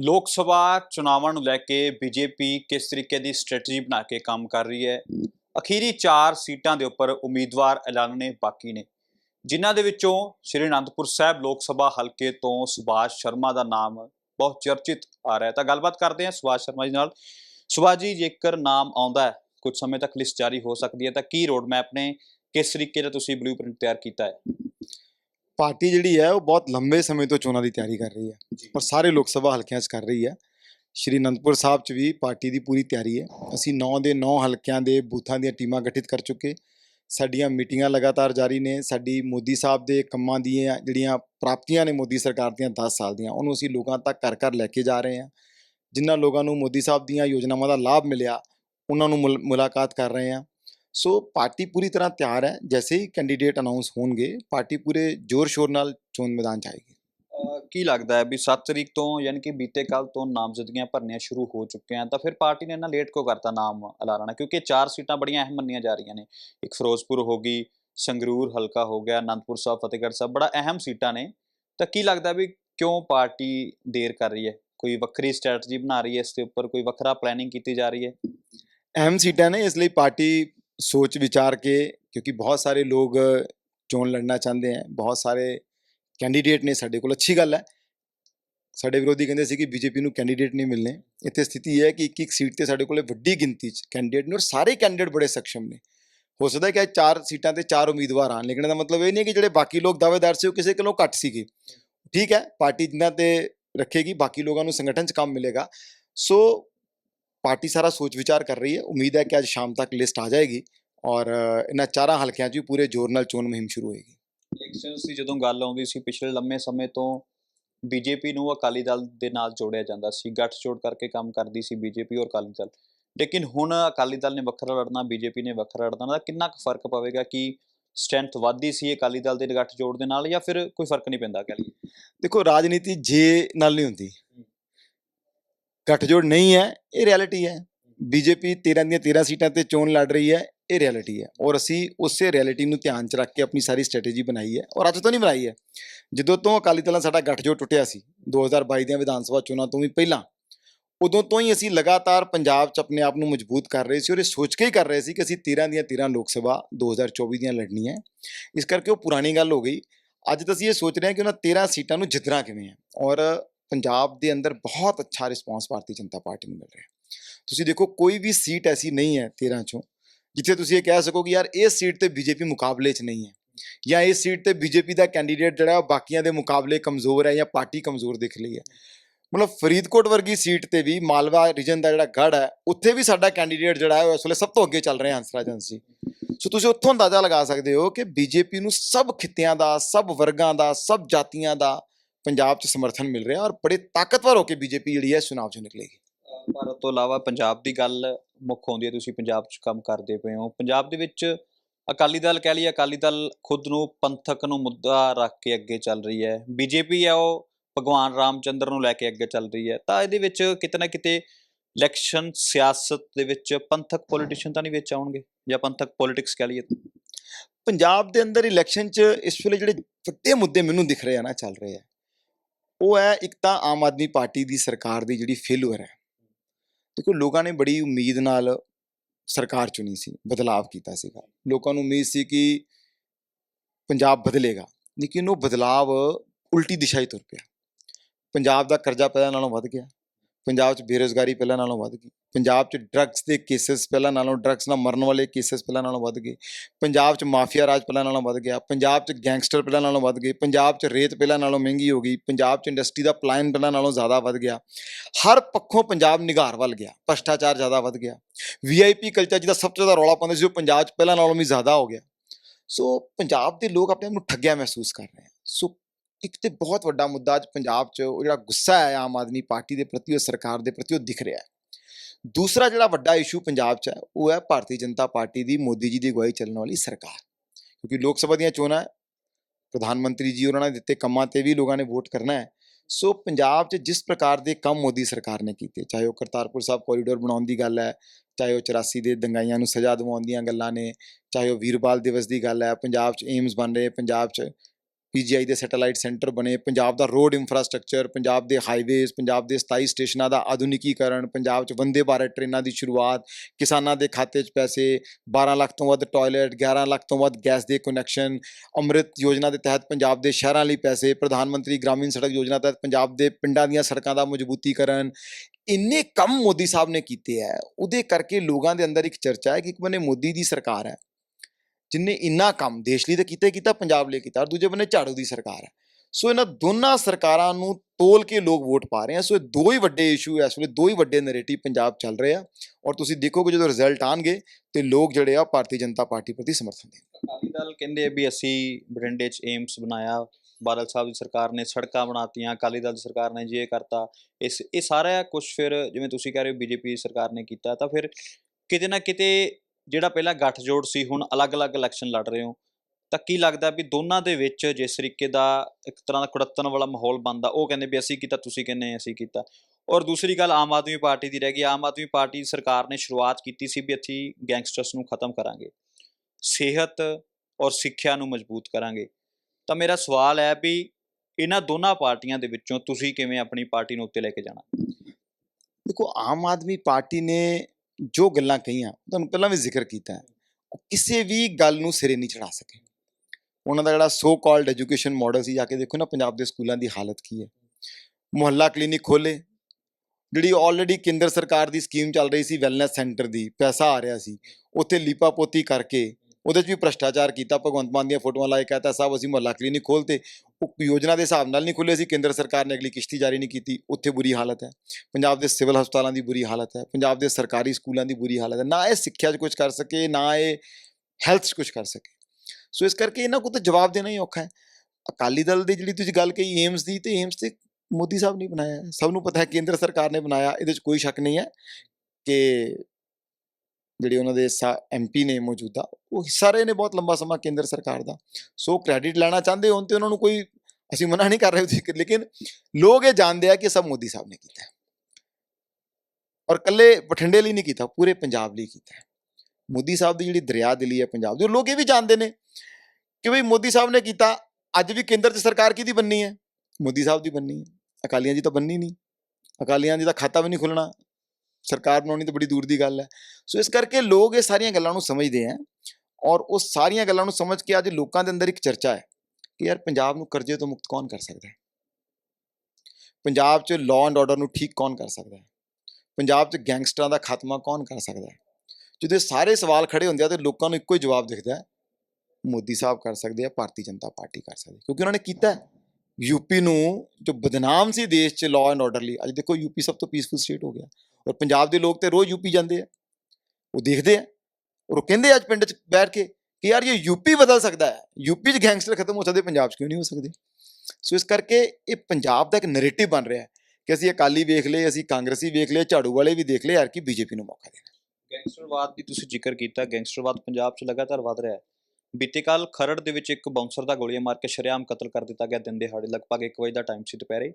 ਲੋਕ ਸਭਾ ਚੁਣਾਵਾਂ ਨੂੰ ਲੈ ਕੇ ਬੀਜੇਪੀ ਕਿਸ ਤਰੀਕੇ ਦੀ ਸਟ੍ਰੈਟਜੀ ਬਣਾ ਕੇ ਕੰਮ ਕਰ ਰਹੀ ਹੈ? ਅਖੀਰੀ 4 ਸੀਟਾਂ ਦੇ ਉੱਪਰ ਉਮੀਦਵਾਰ ਐਲਾਨਣੇ ਬਾਕੀ ਨੇ। ਜਿਨ੍ਹਾਂ ਦੇ ਵਿੱਚੋਂ ਸ਼੍ਰੀ ਅਨੰਦਪੁਰ ਸਾਹਿਬ ਲੋਕ ਸਭਾ ਹਲਕੇ ਤੋਂ ਸੁਭਾਸ਼ ਸ਼ਰਮਾ ਦਾ ਨਾਮ ਬਹੁਤ ਚਰਚਿਤ ਆ ਰਿਹਾ ਹੈ। ਤਾਂ ਗੱਲਬਾਤ ਕਰਦੇ ਹਾਂ ਸੁਭਾਸ਼ ਸ਼ਰਮਾ ਜੀ ਨਾਲ। ਸੁਭਾਸ਼ ਜੀ, ਜੇਕਰ ਨਾਮ ਆਉਂਦਾ ਹੈ, ਕੁਝ ਸਮੇਂ ਤੱਕ ਲਿਸਟ ਜਾਰੀ ਹੋ ਸਕਦੀ ਹੈ, ਤਾਂ ਕੀ ਰੋਡ ਮੈਪ ਨੇ, ਕਿਸ ਤਰੀਕੇ ਦਾ ਤੁਸੀਂ ਬਲੂਪ੍ਰਿੰਟ ਤਿਆਰ ਕੀਤਾ ਹੈ? ਪਾਰਟੀ ਜਿਹੜੀ ਹੈ ਉਹ ਬਹੁਤ ਲੰਬੇ ਸਮੇਂ ਤੋਂ ਚੋਣਾਂ ਦੀ ਤਿਆਰੀ ਕਰ ਰਹੀ ਹੈ ਔਰ ਸਾਰੇ ਲੋਕ ਸਭਾ ਹਲਕਿਆਂ 'ਚ ਕਰ ਰਹੀ ਹੈ। ਸ਼੍ਰੀ ਅਨੰਦਪੁਰ ਸਾਹਿਬ 'ਚ ਵੀ ਪਾਰਟੀ ਦੀ ਪੂਰੀ ਤਿਆਰੀ ਹੈ। ਅਸੀਂ 9 ਦੇ 9 ਹਲਕਿਆਂ ਦੇ ਬੂਥਾਂ ਦੀਆਂ ਟੀਮਾਂ ਗਠਿਤ ਕਰ ਚੁੱਕੇ। ਸਾਡੀਆਂ ਮੀਟਿੰਗਾਂ ਲਗਾਤਾਰ ਜਾਰੀ ਨੇ। ਸਾਡੀ ਮੋਦੀ ਸਾਹਿਬ ਦੇ ਕੰਮਾਂ ਦੀਆਂ ਜਿਹੜੀਆਂ ਪ੍ਰਾਪਤੀਆਂ ਨੇ ਮੋਦੀ ਸਰਕਾਰ ਦੀਆਂ 10 ਸਾਲ ਦੀਆਂ ਉਹਨੂੰ ਅਸੀਂ ਲੋਕਾਂ ਤੱਕ ਘਰ ਘਰ ਲੈ ਕੇ ਜਾ ਰਹੇ ਹਾਂ। ਜਿਨ੍ਹਾਂ ਲੋਕਾਂ ਨੂੰ ਮੋਦੀ ਸਾਹਿਬ ਦੀਆਂ ਯੋਜਨਾਵਾਂ ਦਾ ਲਾਭ ਮਿਲਿਆ ਉਹਨਾਂ ਨੂੰ ਮੁਲ- ਮੁਲਾਕਾਤ ਕਰ ਰਹੇ ਹਾਂ। ਸੋ ਪਾਰਟੀ ਪੂਰੀ ਤਰ੍ਹਾਂ ਤਿਆਰ ਹੈ ਜੈਸੇ ਹੀ ਕੈਂਡੀਡੇਟ ਅਨਾਉਂਸ ਹੋਣਗੇ ਪਾਰਟੀ ਪੂਰੇ ਜ਼ੋਰ ਸ਼ੋਰ ਨਾਲ ਚੋਣ ਮੈਦਾਨ 'ਚ ਆਏਗੀ ਅਹ ਕੀ ਲੱਗਦਾ ਹੈ ਵੀ 7 ਤਰੀਕ ਤੋਂ ਯਾਨੀ ਕਿ ਬੀਤੇ ਕੱਲ ਤੋਂ ਨਾਮਜ਼ਦਗੀਆਂ ਭਰਨੀਆਂ ਸ਼ੁਰੂ ਹੋ ਚੁੱਕੀਆਂ ਤਾਂ ਫਿਰ ਪਾਰਟੀ ਨੇ ਇੰਨਾ ਲੇਟ ਕਿਉਂ ਕਰਤਾ ਨਾਮ ਐਲਾਨਣਾ ਕਿਉਂਕਿ ਚਾਰ ਸੀਟਾਂ ਬੜੀਆਂ ਅਹਿਮ ਮੰਨੀਆਂ ਜਾ ਰਹੀਆਂ ਨੇ ਇੱਕ ਫਿਰੋਜ਼ਪੁਰ ਹੋ ਗਈ ਸੰਗਰੂਰ ਹਲਕਾ ਹੋ ਗਿਆ ਅਨੰਦਪੁਰ ਸਾਹਿਬ ਫਤਿਹਗੜ੍ਹ ਸਾਹਿਬ ਬੜਾ ਅਹਿਮ ਸੀਟਾਂ ਨੇ ਤਾਂ ਕੀ ਲੱਗਦਾ ਵੀ ਕਿਉਂ ਪਾਰਟੀ ਦੇਰ ਕਰ ਰਹੀ ਹੈ ਕੋਈ ਵੱਖਰੀ ਸਟ੍ਰੈਟਜੀ ਬਣਾ ਰਹੀ ਹੈ ਇਸ ਦੇ ਉੱਪਰ ਕੋਈ ਵੱਖਰਾ ਪਲੈਨਿੰਗ ਕੀਤੀ ਜਾ ਰਹੀ ਹੈ ਅਹਿਮ ਸੀਟਾਂ ਨੇ ਇਸ ਲਈ ਪਾਰਟੀ ਸੋਚ ਵਿਚਾਰ ਕੇ ਕਿਉਂਕਿ ਬਹੁਤ ਸਾਰੇ ਲੋਕ ਚੋਣ ਲੜਨਾ ਚਾਹੁੰਦੇ ਹੈ ਬਹੁਤ ਸਾਰੇ ਕੈਂਡੀਡੇਟ ਨੇ ਸਾਡੇ ਕੋਲ ਅੱਛੀ ਗੱਲ ਹੈ ਸਾਡੇ ਵਿਰੋਧੀ ਕਹਿੰਦੇ ਸੀ ਕਿ ਬੀਜੇਪੀ ਨੂੰ ਕੈਂਡੀਡੇਟ ਨਹੀਂ ਮਿਲਨੇ ਇੱਥੇ ਸਥਿਤੀ ਇਹ ਹੈ ਕਿ ਇੱਕ ਇੱਕ ਸੀਟ ਤੇ ਸਾਡੇ ਕੋਲੇ ਵੱਡੀ ਗਿਣਤੀ 'ਚ ਕੈਂਡੀਡੇਟ ਨੇ ਔਰ ਸਾਰੇ ਕੈਂਡੀਡੇਟ ਬੜੇ ਸક્ષਮ ਨੇ ਹੋ ਸਕਦਾ ਹੈ ਕਿ ਅੱਜ ਚਾਰ ਸੀਟਾਂ ਤੇ ਚਾਰ ਉਮੀਦਵਾਰ ਆਣ ਲੇਕਿਨ ਇਹਦਾ ਮਤਲਬ ਇਹ ਨਹੀਂ ਕਿ ਜਿਹੜੇ ਬਾਕੀ ਲੋਕ ਦਾਅਵੇਦਾਰ ਸੀ ਉਹ ਕਿਸੇ ਕੋਲੋਂ ਘੱਟ ਸੀਗੇ ਠੀਕ ਹੈ ਪਾਰਟੀ ਜਿਨ੍ਹਾਂ ਤੇ ਰੱਖੇਗੀ ਬਾਕੀ ਲੋਕਾਂ ਨੂੰ ਸੰਗਠਨ 'ਚ ਕੰਮ ਮਿਲੇਗਾ ਸੋ ਪਾਰਟੀ ਸਾਰਾ ਸੋਚ ਵਿਚਾਰ ਕਰ ਰਹੀ ਹੈ। ਉਮੀਦ ਹੈ ਕਿ ਅੱਜ ਸ਼ਾਮ ਤੱਕ ਲਿਸਟ ਆ ਜਾਏਗੀ ਔਰ ਇਹਨਾਂ ਚਾਰਾਂ ਹਲਕਿਆਂ 'ਚ ਵੀ ਪੂਰੇ ਜ਼ੋਰ ਨਾਲ ਚੋਣ ਮੁਹਿੰਮ ਸ਼ੁਰੂ ਹੋਏਗੀ। ਇਲੈਕਸ਼ਨਸ ਦੀ ਜਦੋਂ ਗੱਲ ਆਉਂਦੀ ਸੀ ਪਿਛਲੇ ਲੰਮੇ ਸਮੇਂ ਤੋਂ ਬੀਜੇਪੀ ਨੂੰ ਅਕਾਲੀ ਦਲ ਦੇ ਨਾਲ ਜੋੜਿਆ ਜਾਂਦਾ ਸੀ। ਗੱਠਜੋੜ ਕਰਕੇ ਕੰਮ ਕਰਦੀ ਸੀ ਬੀਜੇਪੀ ਔਰ ਅਕਾਲੀ ਦਲ। ਲੇਕਿਨ ਹੁਣ ਅਕਾਲੀ ਦਲ ਨੇ ਵੱਖਰਾ ਲੜਨਾ ਬੀਜੇਪੀ ਨੇ ਵੱਖਰਾ ਲੜਨਾ ਦਾ ਕਿੰਨਾ ਕੁ ਫ਼ਰਕ ਪਵੇਗਾ? ਕਿ ਸਟਰੈਂਥ ਵੱਧਦੀ ਸੀ ਅਕਾਲੀ ਦਲ ਦੇ ਗੱਠਜੋੜ ਦੇ ਨਾਲ ਜਾਂ ਫਿਰ ਕੋਈ ਫ਼ਰਕ ਨਹੀਂ ਪੈਂਦਾ ਕਹਿ ਲਈਏ ਦੇਖੋ ਰਾਜਨੀਤੀ ਜੇ ਨਾਲ ਨਹੀਂ ਹੁੰਦੀ। ਗੱਠਜੋੜ ਨਹੀਂ ਹੈ ਇਹ ਰਿਐਲਿਟੀ ਹੈ ਬੀਜੇਪੀ 13 ਦੀਆਂ 13 ਸੀਟਾਂ ਤੇ ਚੋਣ ਲੜ ਰਹੀ ਹੈ ਇਹ ਰਿਐਲਿਟੀ ਹੈ ਔਰ ਅਸੀਂ ਉਸੇ ਰਿਐਲਿਟੀ ਨੂੰ ਧਿਆਨ 'ਚ ਰੱਖ ਕੇ ਆਪਣੀ ਸਾਰੀ ਸਟ੍ਰੈਟੇਜੀ ਬਣਾਈ ਹੈ ਔਰ ਅੱਜ ਤੋਂ ਨਹੀਂ ਬਣਾਈ ਹੈ ਜਦੋਂ ਤੋਂ ਅਕਾਲੀ ਦਲ ਨਾਲ ਸਾਡਾ ਗੱਠਜੋੜ ਟੁੱਟਿਆ ਸੀ 2022 ਦੀਆਂ ਵਿਧਾਨ ਸਭਾ ਚੋਣਾਂ ਤੋਂ ਵੀ ਪਹਿਲਾਂ ਉਦੋਂ ਤੋਂ ਹੀ ਅਸੀਂ ਲਗਾਤਾਰ ਪੰਜਾਬ 'ਚ ਆਪਣੇ ਆਪ ਨੂੰ ਮਜ਼ਬੂਤ ਕਰ ਰਹੇ ਸੀ ਔਰ ਇਹ ਸੋਚ ਕੇ ਹੀ ਕਰ ਰਹੇ ਸੀ ਕਿ ਅਸੀਂ 13 ਦੀਆਂ 13 ਲੋਕ ਸਭਾ 2024 ਦੀਆਂ ਲੜਨੀ ਹੈ। ਇਸ ਕਰਕੇ ਉਹ ਪੁਰਾਣੀ ਗੱਲ ਹੋ ਗਈ ਅੱਜ ਤਾਂ ਅਸੀਂ ਇਹ ਸੋਚ ਰਹੇ ਹਾਂ ਕਿ ਉਹਨਾਂ 13 ਸੀਟਾਂ ਨੂੰ ਜਿੱਤਣਾ ਕਿਵੇਂ ਹੈ ਔਰ ਪੰਜਾਬ ਦੇ ਅੰਦਰ ਬਹੁਤ ਅੱਛਾ ਰਿਸਪਾਂਸ ਭਾਰਤੀ ਜਨਤਾ ਪਾਰਟੀ ਨੂੰ ਮਿਲ ਰਿਹਾ। ਤੁਸੀਂ ਦੇਖੋ, ਕੋਈ ਵੀ ਸੀਟ ਐਸੀ ਨਹੀਂ ਹੈ 13 ਚੋਂ, ਜਿੱਥੇ ਤੁਸੀਂ ਇਹ ਕਹਿ ਸਕੋ ਕਿ ਯਾਰ ਇਸ ਸੀਟ ਤੇ ਬੀਜੇਪੀ ਮੁਕਾਬਲੇ 'ਚ ਨਹੀਂ ਹੈ ਜਾਂ ਇਸ ਸੀਟ ਤੇ ਬੀਜੇਪੀ ਦਾ ਕੈਂਡੀਡੇਟ ਜਿਹੜਾ ਉਹ ਬਾਕੀਆਂ ਦੇ ਮੁਕਾਬਲੇ ਕਮਜ਼ੋਰ ਹੈ ਜਾਂ ਪਾਰਟੀ ਕਮਜ਼ੋਰ ਦਿਖ ਰਹੀ ਹੈ। ਮਤਲਬ ਫਰੀਦਕੋਟ ਵਰਗੀ ਸੀਟ ਤੇ ਵੀ ਮਾਲਵਾ ਰੀਜਨ ਦਾ ਜਿਹੜਾ ਗੜ ਹੈ, ਉੱਥੇ ਵੀ ਸਾਡਾ ਕੈਂਡੀਡੇਟ ਜਿਹੜਾ ਹੈ ਉਹ ਇਸ ਵੇਲੇ ਸਭ ਤੋਂ ਅੱਗੇ ਚੱਲ ਰਿਹਾ ਹੰਸਰਾ ਹੰਸ ਜੀ। ਸੋ ਤੁਸੀਂ ਉੱਥੋਂ ਅੰਦਾਜ਼ਾ ਲਗਾ ਸਕਦੇ ਹੋ ਕਿ ਬੀਜੇਪੀ ਨੂੰ ਸਭ ਖਿੱਤਿਆਂ ਦਾ, ਸਭ ਵਰਗਾਂ ਦਾ, ਸਭ ਜਾਤੀਆਂ ਦਾ ਪੰਜਾਬ 'ਚ ਸਮਰਥਨ ਮਿਲ ਰਿਹਾ ਔਰ ਬੜੇ ਤਾਕਤਵਰ ਹੋ ਕੇ ਬੀਜੇਪੀ ਜਿਹੜੀ ਹੈ ਚੁਣਾਵ 'ਚੋਂ ਨਿਕਲੇਗੀ। ਭਾਰਤ ਤੋਂ ਇਲਾਵਾ ਪੰਜਾਬ ਦੀ ਗੱਲ ਮੁੱਖ ਆਉਂਦੀ ਹੈ ਤੁਸੀਂ ਪੰਜਾਬ 'ਚ ਕੰਮ ਕਰਦੇ ਪਏ ਹੋ। ਪੰਜਾਬ ਦੇ ਵਿੱਚ ਅਕਾਲੀ ਦਲ ਕਹਿ ਲਈਏ ਅਕਾਲੀ ਦਲ ਖੁਦ ਨੂੰ ਪੰਥਕ ਨੂੰ ਮੁੱਦਾ ਰੱਖ ਕੇ ਅੱਗੇ ਚੱਲ ਰਹੀ ਹੈ। ਬੀਜੇਪੀ ਹੈ ਉਹ ਭਗਵਾਨ ਰਾਮਚੰਦਰ ਨੂੰ ਲੈ ਕੇ ਅੱਗੇ ਚੱਲ ਰਹੀ ਹੈ। ਤਾਂ ਇਹਦੇ ਵਿੱਚ ਕਿਤੇ ਨਾ ਕਿਤੇ ਇਲੈਕਸ਼ਨ ਸਿਆਸਤ ਦੇ ਵਿੱਚ ਪੰਥਕ ਪੋਲੀਟੀਸ਼ੀਅਨ ਤਾਂ ਨਹੀਂ ਵਿੱਚ ਆਉਣਗੇ ਜਾਂ ਪੰਥਕ ਪੋਲਿਟਿਕਸ ਕਹਿ ਲਈਏ ਪੰਜਾਬ ਦੇ ਅੰਦਰ ਇਲੈਕਸ਼ਨ 'ਚ ਇਸ ਵੇਲੇ ਜਿਹੜੇ ਵੱਡੇ ਮੁੱਦੇ ਮੈਨੂੰ ਦਿਖ ਰਹੇ ਆ ਨਾ ਚੱਲ ਰਹੇ ਆ। ਉਹ ਹੈ ਇੱਕ ਤਾਂ ਆਮ ਆਦਮੀ ਪਾਰਟੀ ਦੀ ਸਰਕਾਰ ਦੀ ਜਿਹੜੀ ਫੇਲੂਅਰ ਹੈ। ਦੇਖੋ ਲੋਕਾਂ ਨੇ ਬੜੀ ਉਮੀਦ ਨਾਲ ਸਰਕਾਰ ਚੁਣੀ ਸੀ, ਬਦਲਾਵ ਕੀਤਾ ਸੀਗਾ। ਲੋਕਾਂ ਨੂੰ ਉਮੀਦ ਸੀ ਕਿ ਪੰਜਾਬ ਬਦਲੇਗਾ, ਲੇਕਿਨ ਉਹ ਬਦਲਾਵ ਉਲਟੀ ਦਿਸ਼ਾ ਹੀ ਤੁਰ ਪਿਆ। ਪੰਜਾਬ ਦਾ ਕਰਜ਼ਾ ਪਹਿਲਾਂ ਨਾਲੋਂ ਵੱਧ ਗਿਆ। ਪੰਜਾਬ 'ਚ ਬੇਰੋਜ਼ਗਾਰੀ ਪਹਿਲਾਂ ਨਾਲੋਂ ਵੱਧ ਗਈ। ਪੰਜਾਬ 'ਚ ਡਰੱਗਸ ਦੇ ਕੇਸਸ ਪਹਿਲਾਂ ਨਾਲੋਂ ਡਰੱਗਸ ਨਾਲ ਮਰਨ ਵਾਲੇ ਕੇਸਸ ਪਹਿਲਾਂ ਨਾਲੋਂ ਵੱਧ ਗਏ। ਪੰਜਾਬ 'ਚ ਮਾਫੀਆ ਰਾਜ ਪਹਿਲਾਂ ਨਾਲੋਂ ਵੱਧ ਗਿਆ। ਪੰਜਾਬ 'ਚ ਗੈਂਗਸਟਰ ਪਹਿਲਾਂ ਨਾਲੋਂ ਵੱਧ ਗਏ। ਪੰਜਾਬ 'ਚ ਰੇਤ ਪਹਿਲਾਂ ਨਾਲੋਂ ਮਹਿੰਗੀ ਹੋ ਗਈ। ਪੰਜਾਬ 'ਚ ਇੰਡਸਟਰੀ ਦਾ ਪਲਾਇਨ ਪਹਿਲਾਂ ਨਾਲੋਂ ਜ਼ਿਆਦਾ ਵੱਧ ਗਿਆ। ਹਰ ਪੱਖੋਂ ਪੰਜਾਬ ਨਿਗਾਰ ਵੱਲ ਗਿਆ। ਭ੍ਰਸ਼ਟਾਚਾਰ ਜ਼ਿਆਦਾ ਵੱਧ ਗਿਆ। ਵੀਆਈਪੀ ਕਲਚਰ ਜਿਹਦਾ ਸਭ ਤੋਂ ਜ਼ਿਆਦਾ ਰੌਲਾ ਪਾਉਂਦੇ ਸੀ ਉਹ ਪੰਜਾਬ 'ਚ ਪਹਿਲਾਂ ਨਾਲੋਂ ਵੀ ਜ਼ਿਆਦਾ ਹੋ ਗਿਆ। ਸੋ ਪੰਜਾਬ ਦੇ ਲੋਕ ਆਪਣੇ ਆਪ ਨੂੰ ਠੱਗਿਆ ਮਹਿਸੂਸ ਕਰ ਰਹੇ ਆ। ਸੋ ਇੱਕ ਤੇ ਬਹੁਤ ਵੱਡਾ ਮੁੱਦਾ ਅੱਜ ਪੰਜਾਬ 'ਚ ਉਹ ਜਿਹੜਾ ਗੁੱਸਾ ਹੈ ਆਮ ਆਦਮੀ ਪਾਰਟੀ ਦੇ ਪ੍ਰਤੀ, ਉਹ ਸਰਕਾਰ ਦੇ ਪ੍ਰਤੀ ਉਹ ਦਿਖ ਰਿਹਾ ਹੈ। ਦੂਸਰਾ ਜਿਹੜਾ ਵੱਡਾ ਇਸ਼ੂ ਪੰਜਾਬ 'ਚ ਹੈ, ਉਹ ਹੈ ਭਾਰਤੀ ਜਨਤਾ ਪਾਰਟੀ ਦੀ ਮੋਦੀ ਜੀ ਦੀ ਅਗਵਾਈ ਚੱਲਣ ਵਾਲੀ ਸਰਕਾਰ। ਕਿਉਂਕਿ ਲੋਕ ਸਭਾ ਦੀਆਂ ਚੋਣਾਂ ਪ੍ਰਧਾਨ ਮੰਤਰੀ ਜੀ ਉਹਨਾਂ ਨੇ ਦਿੱਤੇ ਕੰਮਾਂ ਤੇ ਵੀ ਲੋਕਾਂ ਨੇ ਵੋਟ ਕਰਨਾ ਹੈ। ਸੋ ਪੰਜਾਬ 'ਚ ਜਿਸ ਪ੍ਰਕਾਰ ਦੇ ਕੰਮ ਮੋਦੀ ਸਰਕਾਰ ਨੇ ਕੀਤੇ, ਚਾਹੇ ਉਹ ਕਰਤਾਰਪੁਰ ਸਾਹਿਬ ਕੋਰੀਡੋਰ ਬਣਾਉਣ ਦੀ ਗੱਲ ਹੈ, ਚਾਹੇ ਉਹ 84 ਦੇ ਦੰਗਾਈਆਂ ਨੂੰ ਸਜ਼ਾ ਦਿਵਾਉਣ ਦੀਆਂ ਗੱਲਾਂ ਨੇ, ਚਾਹੇ ਉਹ ਵੀਰਬਾਲ ਦਿਵਸ ਦੀ ਗੱਲ ਹੈ, ਪੰਜਾਬ 'ਚ ਏਮਸ ਬਣ ਰਹੇ, ਪੰਜਾਬ 'ਚ ਪੀਜੀਆਈ ਦੇ ਸੈਟੇਲਾਈਟ ਸੈਂਟਰ ਬਣੇ, ਪੰਜਾਬ ਦਾ ਰੋਡ ਇਨਫਰਾਸਟ੍ਰਕਚਰ ਪੰਜਾਬ ਦੇ ਹਾਈਵੇਜ਼ ਪੰਜਾਬ ਦੇ 27 ਸਟੇਸ਼ਨਾਂ ਦਾ ਆਧੁਨਿਕੀਕਰਨ, ਪੰਜਾਬ 'ਚ ਵੰਦੇ ਭਾਰਤ ਟ੍ਰੇਨਾਂ ਦੀ ਸ਼ੁਰੂਆਤ, ਕਿਸਾਨਾਂ ਦੇ ਖਾਤੇ 'ਚ ਪੈਸੇ 12 ਲੱਖ ਤੋਂ ਵੱਧ ਟਾਇਲਟ 11 ਲੱਖ ਤੋਂ ਵੱਧ ਗੈਸ ਦੇ ਕਨੈਕਸ਼ਨ ਅੰਮ੍ਰਿਤ ਯੋਜਨਾ ਦੇ ਤਹਿਤ ਪੰਜਾਬ ਦੇ ਸ਼ਹਿਰਾਂ ਲਈ ਪੈਸੇ, ਪ੍ਰਧਾਨ ਮੰਤਰੀ ਗ੍ਰਾਮੀਣ ਸੜਕ ਯੋਜਨਾ ਤਹਿਤ ਪੰਜਾਬ ਦੇ ਪਿੰਡਾਂ ਦੀਆਂ ਸੜਕਾਂ ਦਾ ਮਜ਼ਬੂਤੀਕਰਨ। ਇੰਨੇ ਕੰਮ ਮੋਦੀ ਸਾਹਿਬ ਨੇ ਕੀਤੇ ਹੈ ਉਹਦੇ ਕਰਕੇ ਲੋਕਾਂ ਦੇ ਅੰਦਰ ਇੱਕ ਚਰਚਾ ਹੈ ਕਿ ਇੱਕ ਬੰਨੇ ਮੋਦੀ ਦੀ ਸਰਕਾਰ ਹੈ। ਜਿਨੇ ਇੰਨਾ ਕੰਮ ਦੇਸ਼ ਲਈ ਤਾਂ ਕੀਤਾ ਕੀਤਾ, ਪੰਜਾਬ ਲਈ ਕੀਤਾ, ਔਰ ਦੂਜੇ ਬੰਨੇ ਝਾੜੂ ਦੀ ਸਰਕਾਰ ਹੈ। ਸੋ ਇਹਨਾਂ ਦੋਨਾਂ ਸਰਕਾਰਾਂ ਨੂੰ ਤੋਲ ਕੇ ਲੋਕ ਵੋਟ ਪਾ ਰਹੇ ਆ। ਸੋ ਇਹ ਦੋ ਹੀ ਵੱਡੇ ਇਸ਼ੂ ਇਸ ਵੇਲੇ ਦੋ ਹੀ ਵੱਡੇ ਨੈਰੇਟਿਵ ਪੰਜਾਬ ਚੱਲ ਰਹੇ ਆ। ਔਰ ਤੁਸੀਂ ਦੇਖੋਗੇ ਜਦੋਂ ਰਿਜ਼ਲਟ ਆਣਗੇ, ਤੇ ਲੋਕ ਜਿਹੜੇ ਆ ਭਾਰਤੀ ਜਨਤਾ ਪਾਰਟੀ ਪ੍ਰਤੀ ਸਮਰਥਨ ਦੇਣਗੇ। ਅਕਾਲੀ ਦਲ ਕਹਿੰਦੇ ਆ ਵੀ ਅਸੀਂ ਬਠਿੰਡੇ 'ਚ ਏਮਸ ਬਣਾਇਆ। ਬਾਦਲ ਸਾਹਿਬ ਦੀ ਸਰਕਾਰ ਨੇ ਸੜਕਾਂ ਬਣਾਤੀਆਂ, ਅਕਾਲੀ ਦਲ ਦੀ ਸਰਕਾਰ ਨੇ ਜੇ ਕਰਤਾ। ਇਸ, ਇਹ ਸਾਰਾ ਕੁਝ ਫਿਰ ਜਿਵੇਂ ਤੁਸੀਂ ਕਹਿ ਰਹੇ ਹੋ, ਬੀਜੇਪੀ ਸਰਕਾਰ ਨੇ ਕੀਤਾ, ਤਾਂ ਫਿਰ ਕਿਤੇ ਨਾ ਕਿਤੇ ਜਿਹੜਾ ਪਹਿਲਾਂ ਗੱਠਜੋੜ ਸੀ, ਹੁਣ ਅਲੱਗ-ਅਲੱਗ ਇਲੈਕਸ਼ਨ ਲੜ ਰਹੇ ਹੋ, ਤਾਂ ਕੀ ਲੱਗਦਾ ਵੀ ਦੋਨਾਂ ਦੇ ਵਿੱਚ ਜਿਸ ਤਰੀਕੇ ਦਾ ਇੱਕ ਤਰ੍ਹਾਂ ਦਾ ਕੁੜੱਤਣ ਵਾਲਾ ਮਾਹੌਲ ਬਣਦਾ, ਉਹ ਕਹਿੰਦੇ ਵੀ ਅਸੀਂ ਕੀਤਾ, ਤੁਸੀਂ ਕਹਿੰਦੇ ਅਸੀਂ ਕੀਤਾ। ਔਰ ਦੂਸਰੀ ਗੱਲ, ਆਮ ਆਦਮੀ ਪਾਰਟੀ ਦੀ ਰਹਿ ਗਈ, ਆਮ ਆਦਮੀ ਪਾਰਟੀ ਸਰਕਾਰ ਨੇ ਸ਼ੁਰੂਆਤ ਕੀਤੀ ਸੀ ਵੀ ਅਸੀਂ ਗੈਂਗਸਟਰਸ ਨੂੰ ਖਤਮ ਕਰਾਂਗੇ। ਸਿਹਤ ਔਰ ਸਿੱਖਿਆ ਨੂੰ ਮਜ਼ਬੂਤ ਕਰਾਂਗੇ। ਤਾਂ ਮੇਰਾ ਸਵਾਲ ਹੈ ਵੀ ਇਹਨਾਂ ਦੋਨਾਂ ਪਾਰਟੀਆਂ ਦੇ ਵਿੱਚੋਂ ਤੁਸੀਂ ਕਿਵੇਂ ਆਪਣੀ ਪਾਰਟੀ ਨੂੰ ਉੱਤੇ ਲੈ ਕੇ ਜਾਣਾ? ਦੇਖੋ, ਆਮ ਆਦਮੀ ਪਾਰਟੀ ਨੇ ਜੋ ਗੱਲਾਂ ਕਹੀਆਂ ਤੁਹਾਨੂੰ ਪਹਿਲਾਂ ਵੀ ਜ਼ਿਕਰ ਕੀਤਾ ਹੈ, ਉਹ ਕਿਸੇ ਵੀ ਗੱਲ ਨੂੰ ਸਿਰੇ ਨਹੀਂ ਚੜਾ ਸਕੇ। ਉਹਨਾਂ ਦਾ ਜਿਹੜਾ ਸੋ ਕਾਲਡ ਐਜੂਕੇਸ਼ਨ ਮਾਡਲ ਸੀ ਜਾ ਕੇ ਦੇਖੋ ਨਾ ਪੰਜਾਬ ਦੇ ਸਕੂਲਾਂ ਦੀ ਹਾਲਤ ਕੀ ਹੈ। ਮੁਹੱਲਾ ਕਲੀਨਿਕ ਖੋਲੇ ਜਿਹੜੀ ਆਲਰੇਡੀ ਕੇਂਦਰ ਸਰਕਾਰ ਦੀ ਸਕੀਮ ਚੱਲ ਰਹੀ ਸੀ ਵੈਲਨੈਸ ਸੈਂਟਰ ਦੀ ਪੈਸਾ ਆ ਰਿਹਾ ਸੀ ਉੱਥੇ ਲੀਪਾਪੋਤੀ ਕਰਕੇ ਉਹਦੇ 'ਚ ਵੀ ਭ੍ਰਸ਼ਟਾਚਾਰ ਕੀਤਾ ਭਗਵੰਤ ਮਾਨ ਦੀਆਂ ਫੋਟੋਆਂ ਲਾਏ ਕਹਤਾ ਸਾਹਿਬ ਅਸੀਂ ਮੁਹੱਲਾ ਕਲੀਨਿਕ ਖੋਲਤੇ ਉਹ ਯੋਜਨਾ ਦੇ ਹਿਸਾਬ ਨਾਲ ਨਹੀਂ ਖੁੱਲੇ ਸੀ, ਕੇਂਦਰ ਸਰਕਾਰ ਨੇ ਅਗਲੀ ਕਿਸ਼ਤੀ ਜਾਰੀ ਨਹੀਂ ਕੀਤੀ, ਉੱਥੇ ਬੁਰੀ ਹਾਲਤ ਹੈ। ਪੰਜਾਬ ਦੇ ਸਿਵਲ ਹਸਪਤਾਲਾਂ ਦੀ ਬੁਰੀ ਹਾਲਤ ਹੈ, ਪੰਜਾਬ ਦੇ ਸਰਕਾਰੀ ਸਕੂਲਾਂ ਦੀ ਬੁਰੀ ਹਾਲਤ ਹੈ। ਨਾ ਇਹ ਸਿੱਖਿਆ 'ਚ ਕੁਝ ਕਰ ਸਕੇ, ਨਾ ਇਹ ਹੈਲਥ 'ਚ ਕੁਝ ਕਰ ਸਕੇ। ਸੋ ਇਸ ਕਰਕੇ ਇਹਨਾਂ ਕੋਲ ਤਾਂ ਜਵਾਬ ਦੇਣਾ ਹੀ ਔਖਾ ਹੈ। ਅਕਾਲੀ ਦਲ ਦੀ ਜਿਹੜੀ ਤੁਸੀਂ ਗੱਲ ਕਹੀ ਏਮਸ ਦੀ, ਤੇ ਏਮਸ ਤੇ ਮੋਦੀ ਸਾਹਿਬ ਨੇ ਬਣਾਇਆ। ਸਭ ਨੂੰ ਪਤਾ ਹੈ, ਕੇਂਦਰ ਸਰਕਾਰ ਨੇ ਬਣਾਇਆ, ਇਹਦੇ 'ਚ ਕੋਈ ਸ਼ੱਕ ਨਹੀਂ ਹੈ ਕਿ ਜਿਹੜੇ ਉਹਨਾਂ ਦੇ ਐਮਪੀ ਨੇ ਮੌਜੂਦਾ, ਉਹ ਹਿੱਸਾ ਰਹੇ ਨੇ ਬਹੁਤ ਲੰਬਾ ਸਮਾਂ ਕੇਂਦਰ ਸਰਕਾਰ ਦਾ। ਸੋ ਕ੍ਰੈਡਿਟ ਲੈਣਾ ਚਾਹੁੰਦੇ ਹੋਣ ਤੇ ਉਹਨਾਂ ਨੂੰ ਕੋਈ, ਅਸੀਂ ਮਨਾ ਨਹੀਂ ਕਰ ਰਹੇ ਸੀ ਲੇਕਿਨ ਲੋਕ ਇਹ ਜਾਣਦੇ ਆ ਕਿ ਸਭ ਮੋਦੀ ਸਾਹਿਬ ਨੇ ਕੀਤਾ ਔਰ ਕੱਲੇ ਬਠਿੰਡੇ ਲਈ ਨਹੀਂ ਕੀਤਾ, ਪੂਰੇ ਪੰਜਾਬ ਲਈ ਕੀਤਾ ਮੋਦੀ ਸਾਹਿਬ ਦੀ ਜਿਹੜੀ ਦਰਿਆ ਦਿਲੀ ਹੈ ਪੰਜਾਬ ਦੀ, ਉਹ ਲੋਕ ਇਹ ਵੀ ਜਾਣਦੇ ਨੇ ਕਿ ਭਈ ਮੋਦੀ ਸਾਹਿਬ ਨੇ ਕੀਤਾ, ਅੱਜ ਵੀ ਕੇਂਦਰ 'ਚ ਸਰਕਾਰ ਕਿਹਦੀ ਬੰਨੀ ਹੈ? ਮੋਦੀ ਸਾਹਿਬ ਦੀ ਬੰਨੀ ਹੈ। ਅਕਾਲੀਆਂ ਦੀ ਤਾਂ ਬੰਨੀ ਨਹੀਂ। ਅਕਾਲੀਆਂ ਜੀ ਦਾ ਖਾਤਾ ਵੀ ਨਹੀਂ ਖੁੱਲਣਾ ਸਰਕਾਰ ਬਣਾਉਣੀ ਤਾਂ ਬੜੀ ਦੂਰ ਦੀ ਗੱਲ ਹੈ। ਸੋ ਇਸ ਕਰਕੇ ਲੋਕ ਇਹ ਸਾਰੀਆਂ ਗੱਲਾਂ ਨੂੰ ਸਮਝਦੇ ਆ ਔਰ ਉਹ ਸਾਰੀਆਂ ਗੱਲਾਂ ਨੂੰ ਸਮਝ ਕੇ ਅੱਜ ਲੋਕਾਂ ਦੇ ਅੰਦਰ ਇੱਕ ਚਰਚਾ ਹੈ ਕਿ ਯਾਰ ਪੰਜਾਬ ਨੂੰ ਕਰਜ਼ੇ ਤੋਂ ਮੁਕਤ ਕੌਣ ਕਰ ਸਕਦਾ ਹੈ? ਪੰਜਾਬ 'ਚ ਲਾਅ ਐਂਡ ਆਰਡਰ ਨੂੰ ਠੀਕ ਕੌਣ ਕਰ ਸਕਦਾ ਹੈ? ਪੰਜਾਬ 'ਚ ਗੈਂਗਸਟਰਾਂ ਦਾ ਖਾਤਮਾ ਕੌਣ ਕਰ ਸਕਦਾ ਹੈ? ਜਦੋਂ ਇਹ ਸਾਰੇ ਸਵਾਲ ਖੜੇ ਹੁੰਦੇ ਆ ਤੇ ਲੋਕਾਂ ਨੂੰ ਇੱਕੋ ਹੀ ਜਵਾਬ ਦਿਖਦਾ ਹੈ, ਮੋਦੀ ਸਾਹਿਬ ਕਰ ਸਕਦੇ ਆ, ਭਾਰਤੀ ਜਨਤਾ ਪਾਰਟੀ ਕਰ ਸਕਦੀ ਕਿਉਂਕਿ ਉਹਨਾਂ ਨੇ ਕੀਤਾ ਹੈ। ਯੂਪੀ ਨੂੰ ਜੋ ਬਦਨਾਮ ਸੀ ਦੇਸ਼ 'ਚ ਲਾਅ ਐਂਡ ਆਰਡਰ ਲਈ, ਅੱਜ ਦੇਖੋ ਯੂਪੀ ਸਭ ਤੋਂ ਪੀਸਫੁਲ ਸਟੇਟ ਹੋ ਗਿਆ। ਔਰ ਪੰਜਾਬ ਦੇ ਲੋਕ ਤੇ ਰੋਜ਼ ਯੂਪੀ ਜਾਂਦੇ ਆ। ਉਹ ਦੇਖਦੇ ਆ ਔਰ ਉਹ ਕਹਿੰਦੇ ਅੱਜ ਪਿੰਡ 'ਚ ਬੈਠ ਕੇ ਕਿ ਯਾਰ ਇਹ ਯੂਪੀ ਬਦਲ ਸਕਦਾ ਹੈ। ਯੂਪੀ 'ਚ ਗੈਂਗਸਟਰ ਖਤਮ ਹੋ ਸਕਦੇ, ਪੰਜਾਬ 'ਚ ਕਿਉਂ ਨਹੀਂ ਹੋ ਸਕਦੇ? ਸੋ ਇਸ ਕਰਕੇ ਇਹ ਪੰਜਾਬ ਦਾ ਇੱਕ ਨੈਰੇਟਿਵ ਬਣ ਰਿਹਾ ਹੈ ਕਿ ਅਸੀਂ ਅਕਾਲੀ ਵੇਖ ਲਏ, ਅਸੀਂ ਕਾਂਗਰਸੀ ਵੇਖ ਲਏ, ਝਾੜੂ ਵਾਲੇ ਵੀ ਦੇਖ ਲਏ ਯਾਰ ਕਿ ਬੀਜੇਪੀ ਨੂੰ ਮੌਕਾ ਦੇਣਾ ਗੈਂਗਸਟਰਵਾਦ ਦੀ ਤੁਸੀਂ ਜ਼ਿਕਰ ਕੀਤਾ ਗੈਂਗਸਟਰਵਾਦ ਪੰਜਾਬ 'ਚ ਲਗਾਤਾਰ ਵਧ ਰਿਹਾ ਹੈ। ਬੀਤੇ ਕੱਲ ਖਰੜ ਦੇ ਵਿੱਚ ਇੱਕ ਬਾਉਂਸਰ ਦਾ ਗੋਲੀਆਂ ਮਾਰ ਕੇ ਸ਼ਰੇਆਮ ਕਤਲ ਕਰ ਦਿੱਤਾ ਗਿਆ। ਦਿਨ ਦਿਹਾੜੇ ਲਗਭਗ 1 ਵਜੇ ਦਾ ਟਾਈਮ ਸੀ ਦੁਪਹਿਰੇ।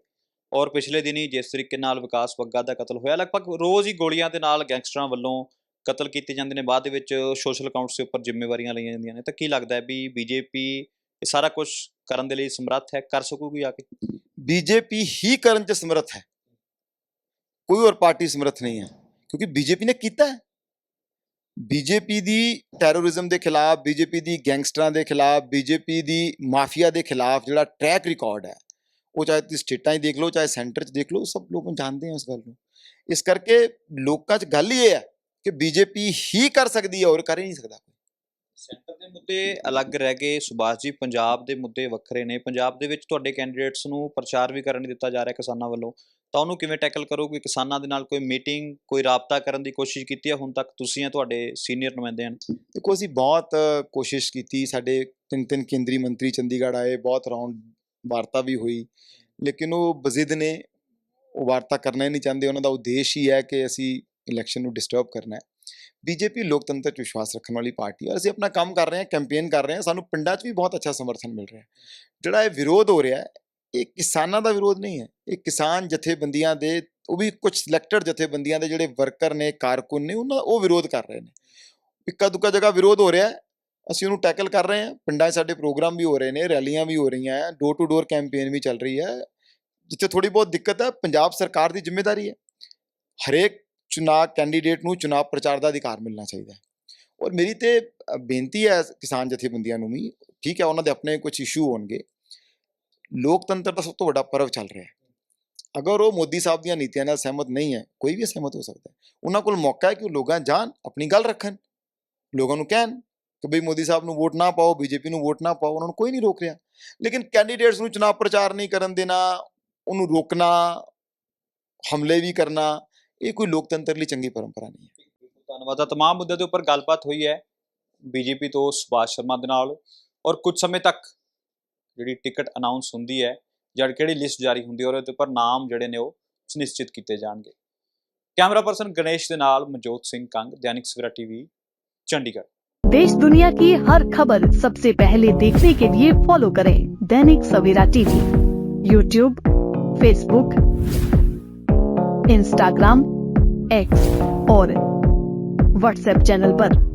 ਔਰ ਪਿਛਲੇ ਦਿਨੀ ਜਿਸ ਤਰੀਕੇ ਨਾਲ ਵਿਕਾਸ ਬੱਗਾ ਦਾ ਕਤਲ ਹੋਇਆ, ਲਗਭਗ ਰੋਜ਼ ਹੀ ਗੋਲੀਆਂ ਦੇ ਨਾਲ ਗੈਂਗਸਟਰਾਂ ਵੱਲੋਂ ਕਤਲ ਕੀਤੇ ਜਾਂਦੇ ਨੇ। ਬਾਅਦ ਦੇ ਵਿੱਚ ਸੋਸ਼ਲ ਅਕਾਊਂਟਸ ਦੇ ਉੱਪਰ ਜ਼ਿੰਮੇਵਾਰੀਆਂ ਲਈਆਂ ਜਾਂਦੀਆਂ ਨੇ। ਤਾਂ ਕੀ ਲੱਗਦਾ ਹੈ ਵੀ ਬੀਜੇਪੀ ਇਹ ਸਾਰਾ ਕੁਝ ਕਰਨ ਦੇ ਲਈ ਸਮਰੱਥ ਹੈ? ਕਰ ਸਕੂਗੀ ਆ ਕੇ? ਬੀਜੇਪੀ ਹੀ ਕਰਨ 'ਚ ਸਮਰੱਥ ਹੈ। ਕੋਈ ਹੋਰ ਪਾਰਟੀ ਸਮਰੱਥ ਨਹੀਂ ਹੈ। ਕਿਉਂਕਿ ਬੀਜੇਪੀ ਨੇ ਕੀਤਾ ਹੈ। ਬੀਜੇਪੀ ਦੀ ਟੈਰੋਰਿਜ਼ਮ ਦੇ ਖਿਲਾਫ, ਬੀਜੇਪੀ ਦੀ ਗੈਂਗਸਟਰਾਂ ਦੇ ਖਿਲਾਫ, ਬੀਜੇਪੀ ਦੀ ਮਾਫੀਆ ਦੇ ਖਿਲਾਫ ਜਿਹੜਾ ਟਰੈਕ ਰਿਕਾਰਡ ਹੈ, ਉਹ ਚਾਹੇ ਤੁਸੀਂ ਸਟੇਟਾਂ 'ਚ ਦੇਖ ਲਓ, ਚਾਹੇ ਸੈਂਟਰ 'ਚ ਦੇਖ ਲਓ ਸਭ ਲੋਕ ਜਾਣਦੇ ਆ ਉਸ ਗੱਲ ਨੂੰ। ਇਸ ਕਰਕੇ ਲੋਕਾਂ 'ਚ ਗੱਲ ਹੀ ਇਹ ਹੈ ਕਿ ਬੀਜੇਪੀ ਹੀ ਕਰ ਸਕਦੀ ਹੈ ਹੋਰ ਕਰ ਹੀ ਨਹੀਂ ਸਕਦਾ ਸੈਂਟਰ ਦੇ ਮੁੱਦੇ ਅਲੱਗ ਰਹਿ ਗਏ। ਸੁਭਾਸ਼ ਜੀ, ਪੰਜਾਬ ਦੇ ਮੁੱਦੇ ਵੱਖਰੇ ਨੇ। ਪੰਜਾਬ ਦੇ ਵਿੱਚ ਤੁਹਾਡੇ ਕੈਂਡੀਡੇਟਸ ਨੂੰ ਪ੍ਰਚਾਰ ਵੀ ਕਰਨ ਦਿੱਤਾ ਜਾ ਰਿਹਾ ਕਿਸਾਨਾਂ ਵੱਲੋਂ। ਤਾਂ ਉਹਨੂੰ ਕਿਵੇਂ ਟੈਕਲ ਕਰੋਗੇ ਕਿਸਾਨਾਂ ਦੇ ਨਾਲ ਕੋਈ ਮੀਟਿੰਗ ਕੋਈ ਰਾਬਤਾ ਕਰਨ ਦੀ ਕੋਸ਼ਿਸ਼ ਕੀਤੀ ਹੈ ਹੁਣ ਤੱਕ ਤੁਸੀਂ ਆ, ਤੁਹਾਡੇ ਸੀਨੀਅਰ ਨੁਮਾਇੰਦੇ ਹਨ। ਦੇਖੋ, ਅਸੀਂ ਬਹੁਤ ਕੋਸ਼ਿਸ਼ ਕੀਤੀ। ਸਾਡੇ ਤਿੰਨ ਤਿੰਨ ਕੇਂਦਰੀ ਮੰਤਰੀ ਚੰਡੀਗੜ੍ਹ ਆਏ, ਬਹੁਤ ਰਾਉਂਡ ਵਾਰਤਾ ਵੀ ਹੋਈ। ਲੇਕਿਨ ਉਹ ਬਜ਼ਿਦ ਨੇ ਉਹ ਵਾਰਤਾ ਕਰਨਾ ਹੀ ਨਹੀਂ ਚਾਹੁੰਦੇ। ਉਹਨਾਂ ਦਾ ਉਦੇਸ਼ ਹੀ ਹੈ ਕਿ ਅਸੀਂ ਇਲੈਕਸ਼ਨ ਨੂੰ ਡਿਸਟਰਬ ਕਰਨਾ ਹੈ। ਬੀਜੇਪੀ ਲੋਕਤੰਤਰ 'ਚ ਵਿਸ਼ਵਾਸ ਰੱਖਣ ਵਾਲੀ ਪਾਰਟੀ ਹੈ। ਔਰ ਅਸੀਂ ਆਪਣਾ ਕੰਮ ਕਰ ਰਹੇ ਹਾਂ ਕੈਂਪੇਨ ਕਰ ਰਹੇ ਹਾਂ। ਸਾਨੂੰ ਪਿੰਡਾਂ 'ਚ ਵੀ ਬਹੁਤ ਅੱਛਾ ਸਮਰਥਨ ਮਿਲ ਰਿਹਾ ਹੈ। ਜਿਹੜਾ ਇਹ ਵਿਰੋਧ ਹੋ ਰਿਹਾ ਹੈ ਇਹ ਕਿਸਾਨਾਂ ਦਾ ਵਿਰੋਧ ਨਹੀਂ ਹੈ। ਇਹ ਕਿਸਾਨ ਜਥੇਬੰਦੀਆਂ ਦੇ, ਉਹ ਵੀ ਕੁਝ ਸਿਲੈਕਟਡ ਜਥੇਬੰਦੀਆਂ ਦੇ ਜਿਹੜੇ ਵਰਕਰ ਨੇ, ਕਾਰਕੁਨ ਨੇ, ਉਹਨਾਂ ਉਹ ਵਿਰੋਧ ਕਰ ਰਹੇ ਨੇ। ਇੱਕਾ ਦੁੱਕਾ ਜਗ੍ਹਾ ਵਿਰੋਧ ਹੋ ਰਿਹਾ ਹੈ। ਅਸੀਂ ਉਹਨੂੰ ਟੈਕਲ ਕਰ ਰਹੇ ਹਾਂ। ਪਿੰਡਾਂ 'ਚ ਸਾਡੇ ਪ੍ਰੋਗਰਾਮ ਵੀ ਹੋ ਰਹੇ ਨੇ, ਰੈਲੀਆਂ ਵੀ ਹੋ ਰਹੀਆਂ ਹੈ। ਡੋਰ ਟੂ ਡੋਰ ਕੈਂਪੇਨ ਵੀ ਚੱਲ ਰਹੀ ਹੈ। ਜਿੱਥੇ ਥੋੜੀ ਬਹੁਤ ਦਿੱਕਤ ਹੈ, ਪੰਜਾਬ ਸਰਕਾਰ ਦੀ ਜ਼ਿੰਮੇਵਾਰੀ ਹੈ। ਹਰੇਕ ਚੁਣਾਵ ਕੈਂਡੀਡੇਟ ਨੂੰ ਚੁਣਾਵ ਪ੍ਰਚਾਰ ਦਾ ਅਧਿਕਾਰ ਮਿਲਣਾ ਚਾਹੀਦਾ ਹੈ। ਔਰ ਮੇਰੀ ਤੇ ਬੇਨਤੀ ਹੈ ਕਿਸਾਨ ਜਥੇਬੰਦੀਆਂ ਨੂੰ ਵੀ, ਠੀਕ ਹੈ, ਉਹਨਾਂ ਦੇ ਆਪਣੇ ਕੁਝ ਇਸ਼ੂ ਹੋਣਗੇ। ਲੋਕਤੰਤਰ ਦਾ ਸਭ ਤੋਂ ਵੱਡਾ ਪਰਵ ਚੱਲ ਰਿਹਾ ਹੈ ਅਗਰ ਉਹ ਮੋਦੀ ਸਾਹਿਬ ਦੀਆਂ ਨੀਤੀਆਂ ਨਾਲ ਸਹਿਮਤ ਨਹੀਂ ਹੈ ਕੋਈ ਵੀ ਸਹਿਮਤ ਹੋ ਸਕਦਾ ਹੈ ਉਹਨਾਂ ਕੋਲ ਮੌਕਾ ਹੈ ਕਿ ਉਹ ਲੋਕਾਂ ਜਾਣ ਆਪਣੀ ਗੱਲ ਰੱਖਣ ਲੋਕਾਂ ਨੂੰ ਕਹਿਣ ਕਿ ਬਈ ਮੋਦੀ ਸਾਹਿਬ ਨੂੰ ਵੋਟ ਨਾ ਪਾਓ ਬੀਜੇਪੀ ਨੂੰ ਵੋਟ ਨਾ ਪਾਓ ਉਹਨਾਂ ਨੂੰ ਕੋਈ ਨਹੀਂ ਰੋਕ ਰਿਹਾ ਲੇਕਿਨ ਕੈਂਡੀਡੇਟਸ ਨੂੰ ਚੁਣਾਵ ਪ੍ਰਚਾਰ ਨਹੀਂ ਕਰਨ ਦੇਣਾ ਉਹਨੂੰ ਰੋਕਣਾ ਹਮਲੇ ਵੀ ਕਰਨਾ ਇਹ ਕੋਈ ਲੋਕਤੰਤਰ ਲਈ ਚੰਗੀ ਪਰੰਪਰਾ ਨਹੀਂ ਹੈ ਧੰਨਵਾਦ ਆ तमाम ਮੁੱਦੇ ਦੇ ਉੱਪਰ ਗੱਲਬਾਤ ਹੋਈ ਹੈ ਬੀਜੇਪੀ ਤੋਂ ਸੁਭਾਸ਼ ਸ਼ਰਮਾ ਦੇ ਨਾਲ ਔਰ ਕੁਝ ਸਮੇਂ ਤੱਕ ਜਿਹੜੀ ਟਿਕਟ ਅਨਾਉਂਸ ਹੁੰਦੀ ਹੈ ਜਾਂ ਕਿਹੜੀ ਲਿਸਟ ਜਾਰੀ ਹੁੰਦੀ ਹੈ ਔਰ ਉਹਦੇ ਉੱਪਰ ਨਾਮ ਜਿਹੜੇ ਨੇ ਉਹ ਸੁਨਿਸ਼ਚਿਤ ਕੀਤੇ ਜਾਣਗੇ ਕੈਮਰਾ ਪਰਸਨ ਗਣੇਸ਼ ਦੇ ਨਾਲ ਮਨਜੋਤ ਸਿੰਘ ਕੰਗ ਦੈਨਿਕ ਸਵੇਰਾ ਟੀਵੀ ਚੰਡੀਗੜ੍ਹ देश दुनिया की हर खबर सबसे पहले देखने के लिए फॉलो करें Dainik Savera TV YouTube Facebook Instagram X और व्हाट्सएप चैनल पर।